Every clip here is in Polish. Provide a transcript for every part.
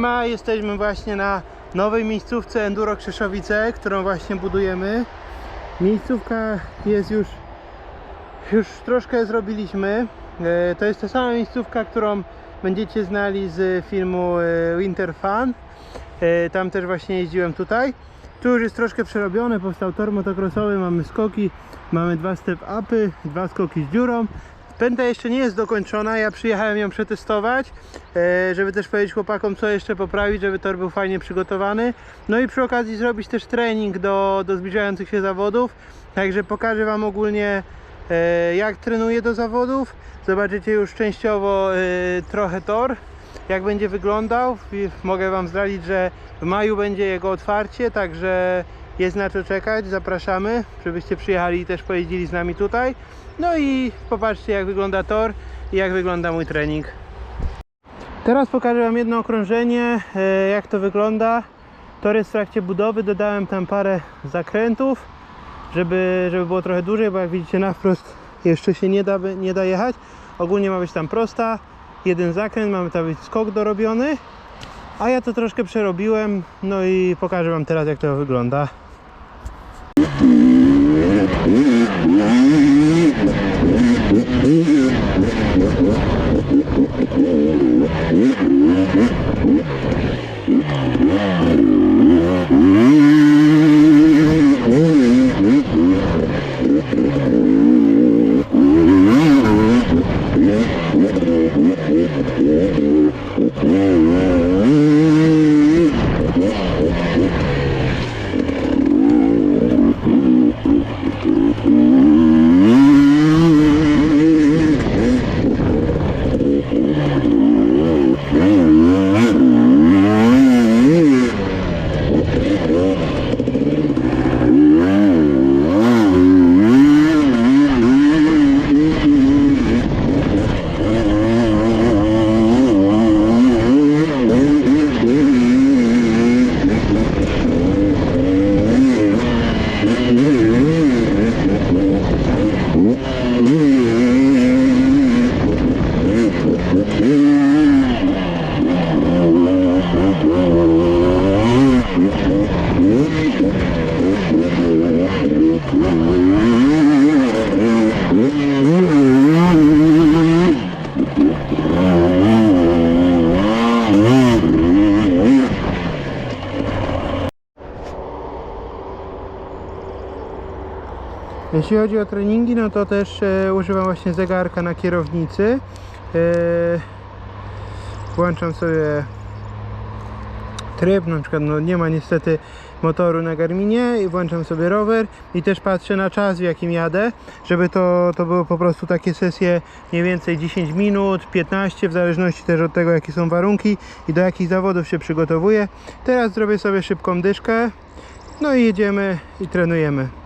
Siema, jesteśmy właśnie na nowej miejscówce Enduro Krzeszowice, którą właśnie budujemy. Miejscówka jest już, już troszkę zrobiliśmy. E, To jest ta sama miejscówka, którą będziecie znali z filmu e, Winter Fun. E, Tam też właśnie jeździłem tutaj. Tu już jest troszkę przerobione, powstał tor motocrossowy, mamy skoki, mamy dwa step upy, dwa skoki z dziurą. Pęta jeszcze nie jest dokończona, ja przyjechałem ją przetestować, e, żeby też powiedzieć chłopakom co jeszcze poprawić, żeby tor był fajnie przygotowany. No i przy okazji zrobić też trening do, do zbliżających się zawodów. Także pokażę Wam ogólnie e, jak trenuję do zawodów. Zobaczycie już częściowo e, trochę tor, jak będzie wyglądał. Mogę Wam zdradzić, że w maju będzie jego otwarcie, także jest na co czekać. Zapraszamy, żebyście przyjechali i też pojeździli z nami tutaj. No i popatrzcie jak wygląda tor i jak wygląda mój trening. Teraz pokażę Wam jedno okrążenie, e, jak to wygląda. Tor jest w trakcie budowy, dodałem tam parę zakrętów, żeby, żeby było trochę dłużej, bo jak widzicie na wprost jeszcze się nie da, nie da jechać. Ogólnie ma być tam prosta, jeden zakręt, mamy tam być skok dorobiony. A ja to troszkę przerobiłem, no i pokażę Wam teraz jak to wygląda. Mm-hmm. Jeśli chodzi o treningi, no to też e, używam właśnie zegarka na kierownicy. E, włączam sobie tryb, na przykład no nie ma niestety motoru na Garminie i włączam sobie rower i też patrzę na czas w jakim jadę, żeby to, to było po prostu takie sesje mniej więcej 10 minut, 15 w zależności też od tego jakie są warunki i do jakich zawodów się przygotowuję. Teraz zrobię sobie szybką dyszkę, no i jedziemy i trenujemy.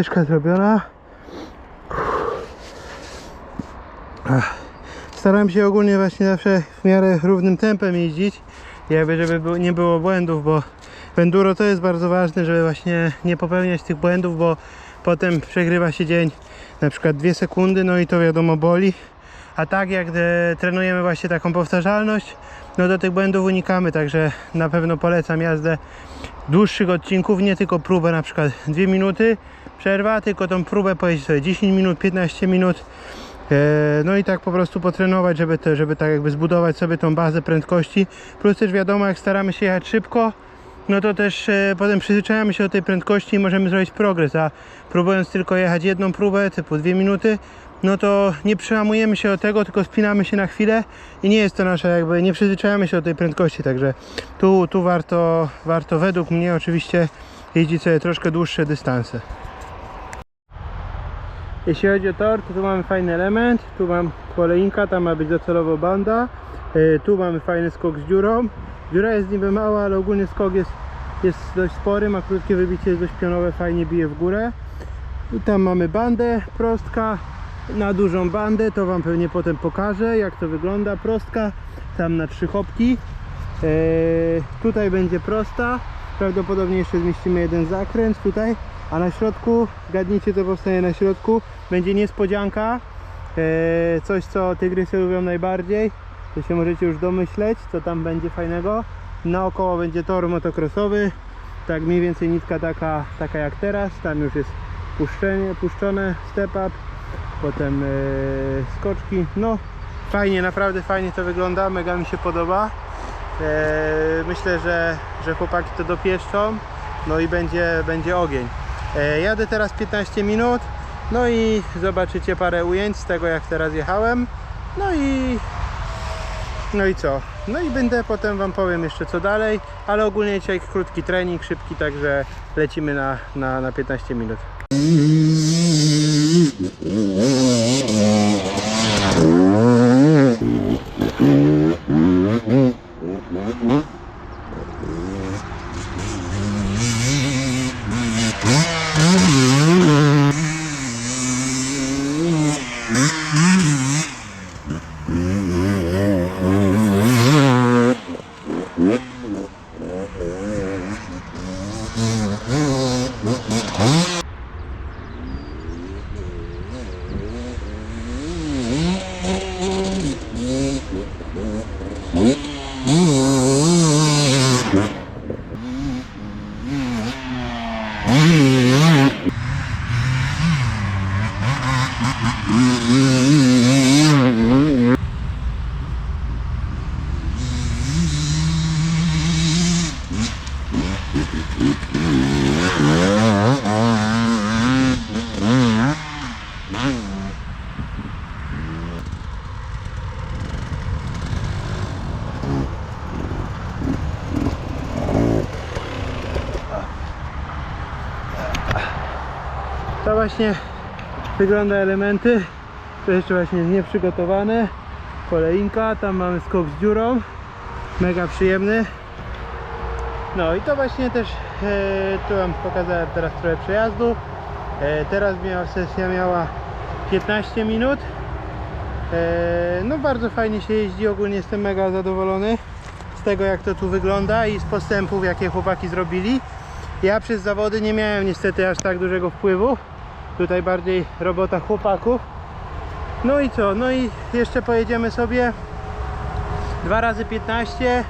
Dyszka zrobiona. Staram się ogólnie właśnie zawsze w miarę równym tempem jeździć. Jakby żeby nie było błędów, bo w enduro to jest bardzo ważne, żeby właśnie nie popełniać tych błędów, bo potem przegrywa się dzień na przykład 2 sekundy, no i to wiadomo boli. A tak jak e, trenujemy właśnie taką powtarzalność, no to tych błędów unikamy, także na pewno polecam jazdę dłuższych odcinków, nie tylko próbę na przykład 2 minuty przerwa, tylko tą próbę pojeździć sobie 10 minut, 15 minut. E, No i tak po prostu potrenować, żeby, to, żeby tak jakby zbudować sobie tą bazę prędkości. Plus też wiadomo, jak staramy się jechać szybko, no to też e, potem przyzwyczajamy się do tej prędkości i możemy zrobić progres, a próbując tylko jechać jedną próbę, typu 2 minuty, no to nie przełamujemy się do tego, tylko spinamy się na chwilę i nie jest to nasze jakby, nie przyzwyczajamy się do tej prędkości, także tu, tu warto, warto według mnie oczywiście jeździć sobie troszkę dłuższe dystanse. Jeśli chodzi o tor, to tu mamy fajny element, tu mam kolejnka, tam ma być docelowo banda, E, tu mamy fajny skok z dziurą. Dziura jest niby mała, ale ogólnie skok jest, jest dość spory, ma krótkie wybicie, jest dość pionowe, fajnie bije w górę. I tam mamy bandę, prostka na dużą bandę, to Wam pewnie potem pokażę jak to wygląda, prostka tam na trzy chopki. E, tutaj będzie prosta, prawdopodobnie jeszcze zmieścimy jeden zakręt tutaj, a na środku, zgadnijcie co powstanie na środku, będzie niespodzianka, e, coś co tygrysy lubią najbardziej, to się możecie już domyśleć co tam będzie fajnego. Naokoło będzie tor motocrossowy, tak mniej więcej nitka taka, taka jak teraz, tam już jest puszczone, step up, potem e, skoczki, no fajnie, naprawdę fajnie to wygląda, mega mi się podoba. E, myślę, że, że chłopaki to dopieszczą, no i będzie, będzie ogień. E, jadę teraz 15 minut, no i zobaczycie parę ujęć z tego jak teraz jechałem, no i no i co? No i będę potem wam powiem jeszcze co dalej, ale ogólnie dzisiaj krótki trening, szybki, także lecimy na, na, na 15 minut. To właśnie wygląda elementy. To jeszcze właśnie nieprzygotowane. Kolejinka, tam mamy skok z dziurą. Mega przyjemny. No i to właśnie też e, tu wam pokazałem teraz trochę przejazdu. E, teraz miała sesja miała 15 minut. E, no bardzo fajnie się jeździ, ogólnie jestem mega zadowolony z tego jak to tu wygląda i z postępów jakie chłopaki zrobili. Ja przez zawody nie miałem niestety aż tak dużego wpływu. Tutaj bardziej robota chłopaków. No i co? No i jeszcze pojedziemy sobie 2 razy 15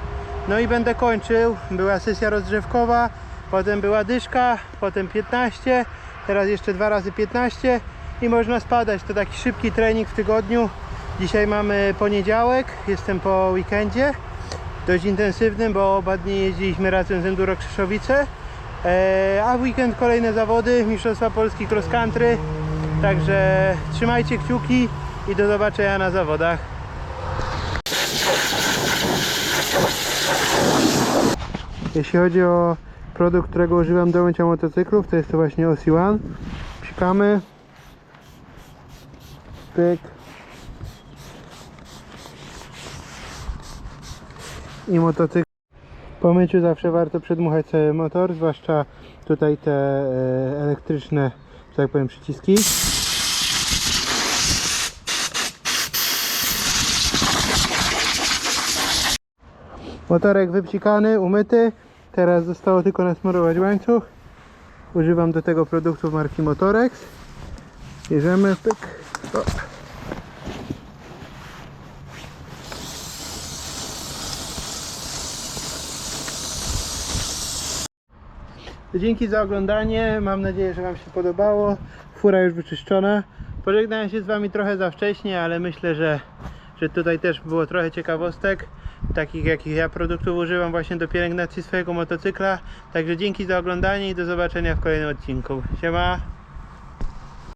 no i będę kończył. Była sesja rozgrzewkowa potem była dyszka potem 15 teraz jeszcze 2 razy 15 i można spadać. To taki szybki trening w tygodniu. Dzisiaj mamy poniedziałek jestem po weekendzie. Dość intensywnym bo oba dni jeździliśmy razem z Enduro Krzeszowice e, a w weekend kolejne zawody Mistrzostwa Polski Cross Country także trzymajcie kciuki i do zobaczenia na zawodach Jeśli chodzi o produkt, którego używam do mycia motocyklów, to jest to właśnie OC1. Psikamy. Pyk. I motocykl. Po myciu zawsze warto przedmuchać sobie motor, zwłaszcza tutaj te e, elektryczne, że tak powiem, przyciski. Motorek wypsikany, umyty. Teraz zostało tylko nasmarować łańcuch. Używam do tego produktów marki Motorex. Bierzemy, pyk. Dzięki za oglądanie. Mam nadzieję, że Wam się podobało. Fura już wyczyszczona. Pożegnałem się z Wami trochę za wcześnie, ale myślę, że, że tutaj też było trochę ciekawostek. Takich jakich ja produktów używam właśnie do pielęgnacji swojego motocykla. Także dzięki za oglądanie i do zobaczenia w kolejnym odcinku. Siema!